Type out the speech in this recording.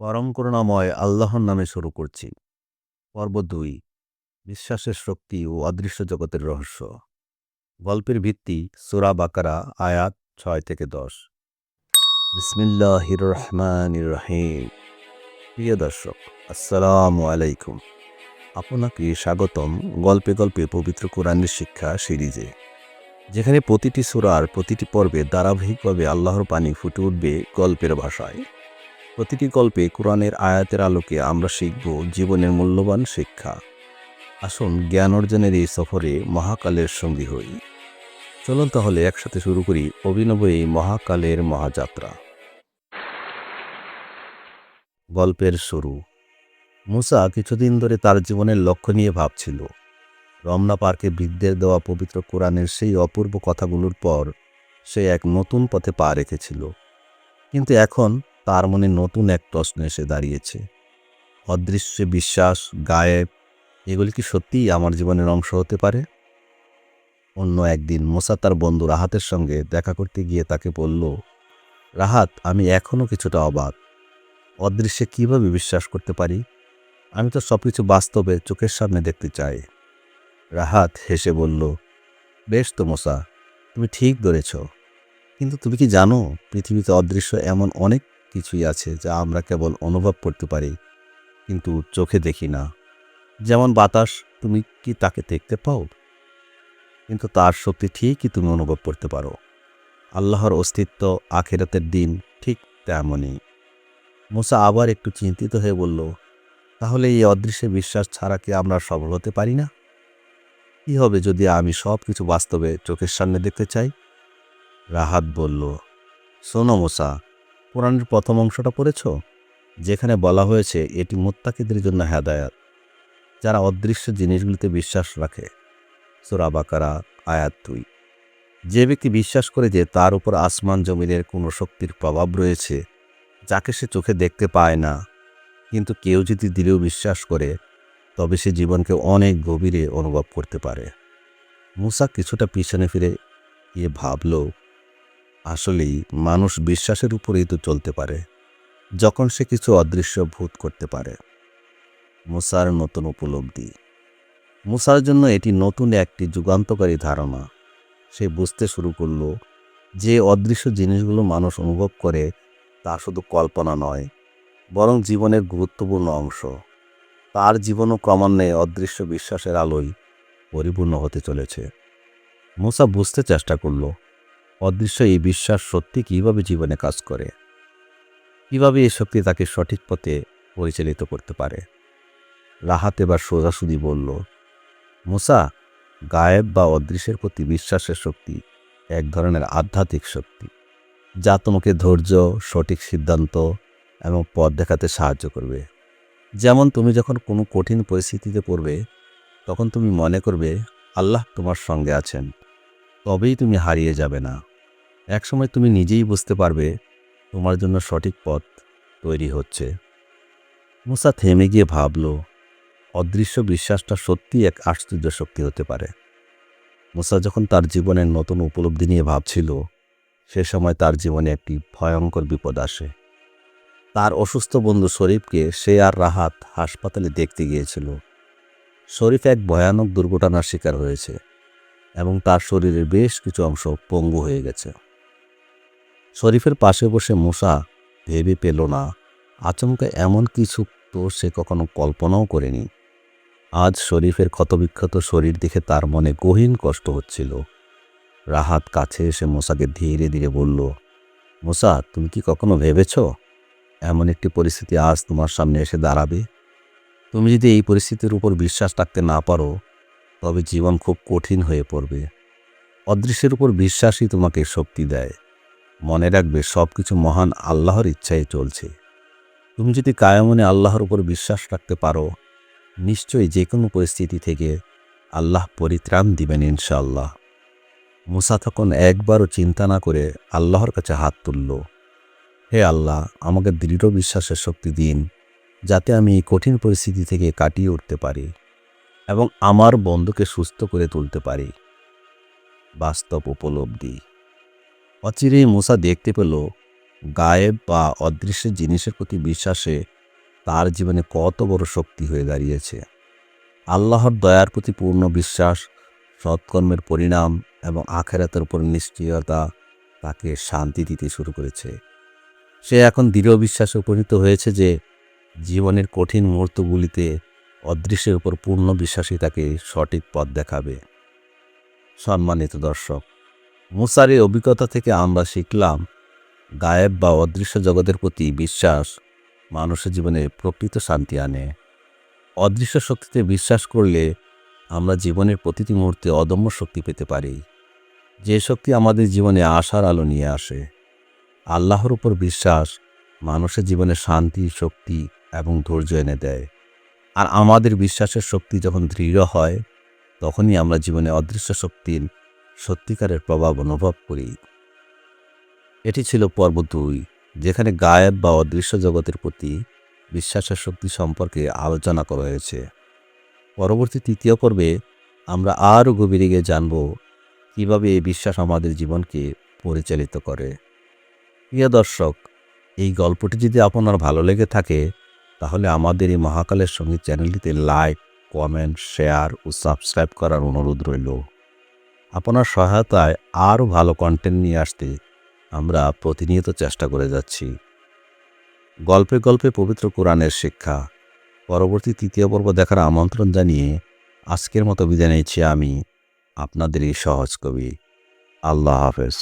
পরম করুণাময় আল্লাহর নামে শুরু করছি। পর্ব দুই, বিশ্বাসের শক্তি ও অদৃশ্য জগতের রহস্য। গল্পের ভিত্তি সুরা বাকারা, আয়াত ছয় থেকে দশ। বিসমিল্লাহির রহমান রহিম প্রিয় দর্শক, আসসালামু আলাইকুম। আপনাকে স্বাগতম গল্পে গল্পে পবিত্র কোরআনের শিক্ষা সিরিজে, যেখানে প্রতিটি সুরার প্রতিটি পর্বে ধারাবাহিকভাবে আল্লাহর পানি ফুটে উঠবে গল্পের ভাষায়। প্রতিটি গল্পে কোরআনের আয়াতের আলোকে আমরা শিখব জীবনের মূল্যবান শিক্ষা। আসুন জ্ঞান অর্জনের এই সফরে মহাকালের সঙ্গী হই। চলুন তাহলে একসাথে শুরু করি অভিনব এই মহাকালের মহাযাত্রা। গল্পের শুরু। মুসা কিছুদিন ধরে তার জীবনের লক্ষ্য নিয়ে ভাবছিল। রমনা পার্কে বৃদ্ধের দেওয়া পবিত্র কোরআনের সেই অপূর্ব কথাগুলোর পর সে এক নতুন পথে পা রেখেছিল। কিন্তু এখন তার মনে নতুন এক প্রশ্ন এসে দাঁড়িয়েছে। অদৃশ্য বিশ্বাস, গায়েব, এগুলি কি সত্যিই আমার জীবনের অংশ হতে পারে? অন্য একদিন মোসা তার বন্ধু রাহাতের সঙ্গে দেখা করতে গিয়ে তাকে বলল, রাহাত, আমি এখনও কিছুটা অবাক। অদৃশ্যে কীভাবে বিশ্বাস করতে পারি? আমি তো সব কিছু বাস্তবে চোখের সামনে দেখতে চাই। রাহাত হেসে বলল, বেশ তো মোসা, তুমি ঠিক ধরেছ। কিন্তু তুমি কি জানো, পৃথিবীতে অদৃশ্য এমন অনেক কিছুই আছে যা আমরা কেবল অনুভব করতে পারি, কিন্তু চোখে দেখি না। যেমন বাতাস, তুমি কি তাকে দেখতে পাও? কিন্তু তার শক্তি ঠিকই তুমি অনুভব করতে পারো। আল্লাহর অস্তিত্ব আখেরাতের দিন ঠিক তেমনই। মুসা আবার একটু চিন্তিত হয়ে বলল, তাহলে এই অদৃশ্যে বিশ্বাস ছাড়া কি আমরা সফল হতে পারি না? কি হবে যদি আমি সব কিছু বাস্তবে চোখের সামনে দেখতে চাই? রাহাত বলল, শোনো মোসা কোরআনের প্রথম অংশটা পড়েছ? যেখানে বলা হয়েছে এটি মোত্তাকিদের জন্য হেদায়াত, যারা অদৃশ্য জিনিসগুলিতে বিশ্বাস রাখে। সোরা বাকারা, আয়াত দুই। যে ব্যক্তি বিশ্বাস করে যে তার উপর আসমান জমিনের কোনো শক্তির প্রভাব রয়েছে, যাকে সে চোখে দেখতে পায় না, কিন্তু কেউ যদি দিলেও বিশ্বাস করে, তবে সে জীবনকে অনেক গভীরে অনুভব করতে পারে। মুসা কিছুটা পিছনে ফিরে গিয়ে ভাবল আসলেই মানুষ বিশ্বাসের উপরেই তো চলতে পারে, যখন সে কিছু অদৃশ্য ভূত করতে পারে। মুসার নতুন উপলব্ধি। মুসার জন্য এটি নতুন একটি যুগান্তকারী ধারণা। সে বুঝতে শুরু করল যে অদৃশ্য জিনিসগুলো মানুষ অনুভব করে তা শুধু কল্পনা নয়, বরং জীবনের গুরুত্বপূর্ণ অংশ। তার জীবনও ক্রমান্বয়ে অদৃশ্য বিশ্বাসের আলোয় পরিপূর্ণ হতে চলেছে। মুসা বুঝতে চেষ্টা করল অদৃশ্য এই বিশ্বাস সত্যি কীভাবে জীবনে কাজ করে? কীভাবে এই শক্তি তাকে সঠিক পথে পরিচালিত করতে পারে? রাহাত এবার সোজাসুদি বলল, মুসা, গায়েব বা অদৃশ্যের প্রতি বিশ্বাসের শক্তি এক ধরনের আধ্যাত্মিক শক্তি, যা তোমাকে ধৈর্য, সঠিক সিদ্ধান্ত এবং পথ দেখাতে সাহায্য করবে। যেমন তুমি যখন কোনো কঠিন পরিস্থিতিতে পড়বে, তখন তুমি মনে করবে, আল্লাহ তোমার সঙ্গে আছেন। তবেই তুমি হারিয়ে যাবে না। একসময় তুমি নিজেই বুঝতে পারবে তোমার জন্য সঠিক পথ তৈরি হচ্ছে। মুসা থেমে গিয়ে ভাবল, অদৃশ্য বিশ্বাসটা সত্যি এক আশ্চর্য শক্তি হতে পারে। মুসা যখন তার জীবনের নতুন উপলব্ধি নিয়ে ভাবছিল, সে সময় তার জীবনে একটি ভয়ঙ্কর বিপদ আসে। তার অসুস্থ বন্ধু শরীফকে সে আর রাহাত হাসপাতালে দেখতে গিয়েছিল। শরীফ এক ভয়ানক দুর্ঘটনার শিকার হয়েছে এবং তার শরীরের বেশ কিছু অংশ পঙ্গু হয়ে গেছে। শরীফের পাশে বসে মূষা ভেবে পেল না, আচমকা এমন কিছু তো সে কখনো কল্পনাও করেনি। আজ শরীফের ক্ষতবিক্ষত শরীর দেখে তার মনে গহীন কষ্ট হচ্ছিল। রাহাত কাছে এসে মোসাকে ধীরে ধীরে বলল, মোসা, তুমি কি কখনো ভেবেছ এমন একটি পরিস্থিতি আজ তোমার সামনে এসে দাঁড়াবে? তুমি যদি এই পরিস্থিতির উপর বিশ্বাস রাখতে না পারো, তবে জীবন খুব কঠিন হয়ে পড়বে। অদৃশ্যের উপর বিশ্বাসই তোমাকে শক্তি দেয়। মনে রাখবে সব কিছু মহান আল্লাহর ইচ্ছায় চলছে। তুমি যদি কায়মনে আল্লাহর উপর বিশ্বাস রাখতে পারো, নিশ্চয়ই যে কোনো পরিস্থিতি থেকে আল্লাহ পরিত্রাণ দিবেন ইনশাআল্লাহ। মুসা তখন একবারও চিন্তা না করে আল্লাহর কাছে হাত তুলল, হে আল্লাহ, আমাকে দৃঢ় বিশ্বাসের শক্তি দিন, যাতে আমি এই কঠিন পরিস্থিতি থেকে কাটিয়ে উঠতে পারি এবং আমার বন্ধুকে সুস্থ করে তুলতে পারি। বাস্তব উপলব্ধি। অচিরেই মুসা দেখতে পেল গায়েব বা অদৃশ্য জিনিসের প্রতি বিশ্বাসে তার জীবনে কত বড় শক্তি হয়ে দাঁড়িয়েছে। আল্লাহর দয়ার প্রতি পূর্ণ বিশ্বাস, সৎকর্মের পরিণাম এবং আখেরাতের উপর নিশ্চয়তা তাকে শান্তি দিতে শুরু করেছে। সে এখন দৃঢ় বিশ্বাসে উপনীত হয়েছে যে জীবনের কঠিন মুহূর্তগুলিতে অদৃশ্যের উপর পূর্ণ বিশ্বাসই তাকে সঠিক পথ দেখাবে। সম্মানিত দর্শক মুসার এই অভিজ্ঞতা থেকে আমরা শিখলাম, গায়েব বা অদৃশ্য জগতের প্রতি বিশ্বাস মানুষের জীবনে প্রকৃত শান্তি আনে। অদৃশ্য শক্তিতে বিশ্বাস করলে আমরা জীবনের প্রতিটি মুহূর্তে অদম্য শক্তি পেতে পারি। যে শক্তি আমাদের জীবনে আশার আলো নিয়ে আসে। আল্লাহর উপর বিশ্বাস মানুষের জীবনে শান্তি, শক্তি এবং ধৈর্য এনে দেয়। আর আমাদের বিশ্বাসের শক্তি যখন দৃঢ় হয়, তখনই আমরা জীবনে অদৃশ্য শক্তির সত্যিকারের প্রভাব অনুভব করি। এটি ছিল পর্ব দুই, যেখানে গায়েব বা অদৃশ্য জগতের প্রতি বিশ্বাসের শক্তি সম্পর্কে আলোচনা করা হয়েছে। পরবর্তী তৃতীয় পর্বে আমরা আরও গভীরে গিয়ে জানব কীভাবে এই বিশ্বাস আমাদের জীবনকে পরিচালিত করে। প্রিয় দর্শক, এই গল্পটি যদি আপনার ভালো লেগে থাকে, তাহলে আমাদের এই মহাকালের সংগীত চ্যানেলটিতে লাইক, কমেন্ট, শেয়ার ও সাবস্ক্রাইব করার অনুরোধ রইল। আপনার সহায়তায় আরও ভালো কন্টেন্ট নিয়ে আসতে আমরা প্রতিনিয়ত চেষ্টা করে যাচ্ছি। গল্পে গল্পে পবিত্র কোরআনের শিক্ষা। পরবর্তী তৃতীয় পর্ব দেখার আমন্ত্রণ জানিয়ে আজকের মতো বিদায় নিয়েছি আমি, আপনাদেরই সহজ কবি। আল্লাহ হাফেজ।